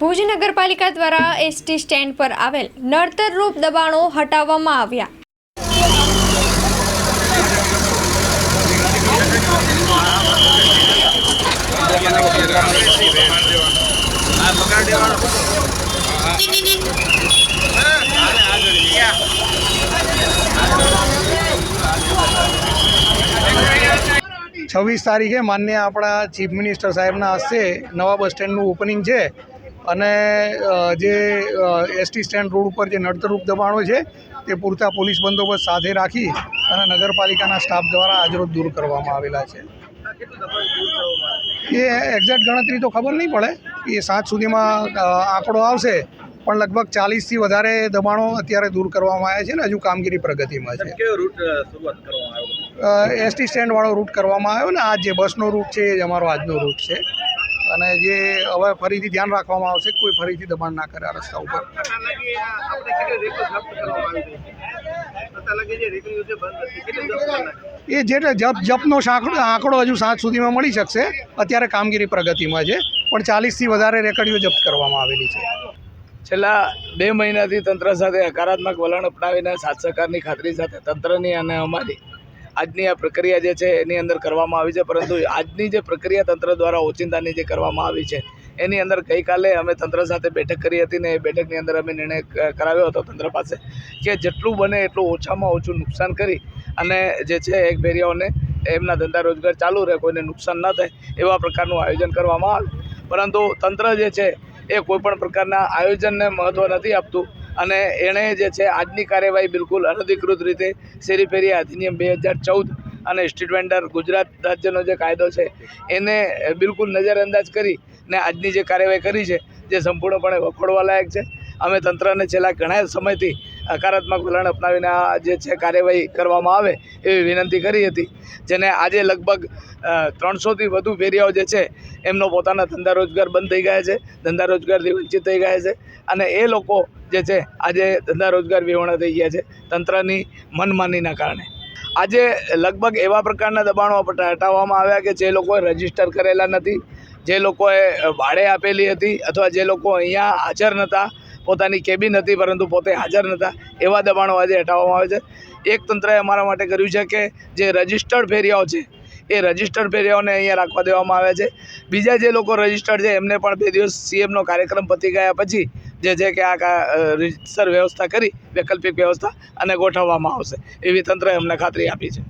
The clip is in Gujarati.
ભુજ નગરપાલિકા દ્વારા એસટી સ્ટેન્ડ પર આવેલ નડતરરૂપ દબાણો હટાવવામાં આવ્યા. છવ્વીસ તારીખે માન્ય આપણા ચીફ મિનિસ્ટર સાહેબના હસ્તે નવા બસ સ્ટેન્ડનું ઓપનિંગ છે. અને જે એસટી સ્ટેન્ડ રોડ ઉપર જે નડતરૂપ દબાણો છે તે પૂરતા પોલીસ બંદોબસ્ત સાથે રાખી અને નગરપાલિકાના સ્ટાફ દ્વારા આજરોજ દૂર કરવામાં આવેલા છે. એ એક્ઝેક્ટ ગણતરી તો ખબર નહીં પડે. એ સાંજ સુધીમાં આંકડો આવશે. પણ લગભગ ચાલીસથી વધારે દબાણો અત્યારે દૂર કરવામાં આવ્યા છે ને હજુ કામગીરી પ્રગતિમાં છે. એસટી સ્ટેન્ડવાળો રૂટ કરવામાં આવ્યો ને આ જે બસનો રૂટ છે એ જ અમારો આજનો રૂટ છે. અને જે હવે ફરીથી ધ્યાન રાખવામાં આવશે કોઈ ફરીથી દબાણ ના કરે આ રસ્તા ઉપર. એ જેટલે જપ જપનો આંકડો હજુ સાંજ સુધીમાં મળી શકશે. અત્યારે કામગીરી પ્રગતિમાં છે, પણ ચાલીસથી વધારે રેકડીઓ જપ્ત કરવામાં આવેલી છે. છેલ્લા બે મહિનાથી તંત્ર સાથે હકારાત્મક વલણ અપનાવીને સાત સહકારની ખાતરી સાથે તંત્રની અને અમારી આજની આ પ્રક્રિયા જે છે એની અંદર કરવામાં આવી છે, પરંતુ આજની જે પ્રક્રિયા તંત્ર દ્વારા ઓચિંતાની જે કરવામાં આવી છે, એની અંદર ગઈકાલે અમે તંત્ર સાથે બેઠક કરી હતી ને એ બેઠકની અંદર અમે નિર્ણય કરાવ્યો હતો તંત્ર પાસે કે જેટલું બને એટલું ઓછામાં ઓછું નુકસાન કરી અને જે છે એક ભેરિયાઓને એમના ધંધા રોજગાર ચાલુ રહે, કોઈને નુકસાન ન થાય એવા પ્રકારનું આયોજન કરવામાં આવે પરંતુ તંત્ર જે છે એ કોઈપણ પ્રકારના આયોજનને મહત્ત્વ નથી આપતું. અને એણે જે છે આજની કાર્યવાહી બિલકુલ અનધિકૃત રીતે શેરી ફેરી અધિનિયમ બે હજાર ચૌદ અને સ્ટ્રીટ વેન્ડર ગુજરાત રાજ્યનો જે કાયદો છે, એને બિલકુલ નજરઅંદાજ કરી ને આજની જે કાર્યવાહી કરી છે, જે સંપૂર્ણપણે વખોડવા લાયક છે. અમે તંત્રને છેલ્લા ઘણા સમયથી હકારાત્મક વલણ અપનાવીને આ જે છે કાર્યવાહી કરવામાં આવે એવી વિનંતી કરી હતી. જેને આજે લગભગ ત્રણસોથી વધુ ફેરિયાઓ જે છે, એમનો પોતાના ધંધા રોજગાર બંધ થઈ ગયા છે, ધંધા રોજગારથી વંચિત થઈ ગયા છે અને એ લોકો જે છે, આજે ધંધા રોજગાર વિહોણા થઈ ગયા છે તંત્રની મનમાનીના કારણે. આજે લગભગ એવા પ્રકારના દબાણો હટાવવામાં આવ્યા કે જે લોકોએ રજિસ્ટર કરેલા નથી, જે લોકોએ ભાડે આપેલી હતી અથવા જે લોકો અહીંયા હાજર નહોતા પોતાની કેબિન હતી, પરંતુ પોતે હાજર નહોતા. એવા દબાણો આજે હટાવવામાં આવે છે. એક તંત્રએ અમારા માટે કર્યું છે કે જે રજિસ્ટર્ડ ફેરિયાઓ છે, એ રજિસ્ટર્ડ ફેરિયાઓને અહીંયા રાખવા દેવામાં આવ્યા છે. બીજા જે લોકો રજિસ્ટર્ડ છે, એમને પણ બે દિવસ સીએમનો કાર્યક્રમ પતી ગયા પછી જે છે કે આ રજિસ્ટર વ્યવસ્થા કરી, વૈકલ્પિક વ્યવસ્થા અને ગોઠવવામાં આવશે. એવી તંત્રએ અમને ખાતરી આપી છે.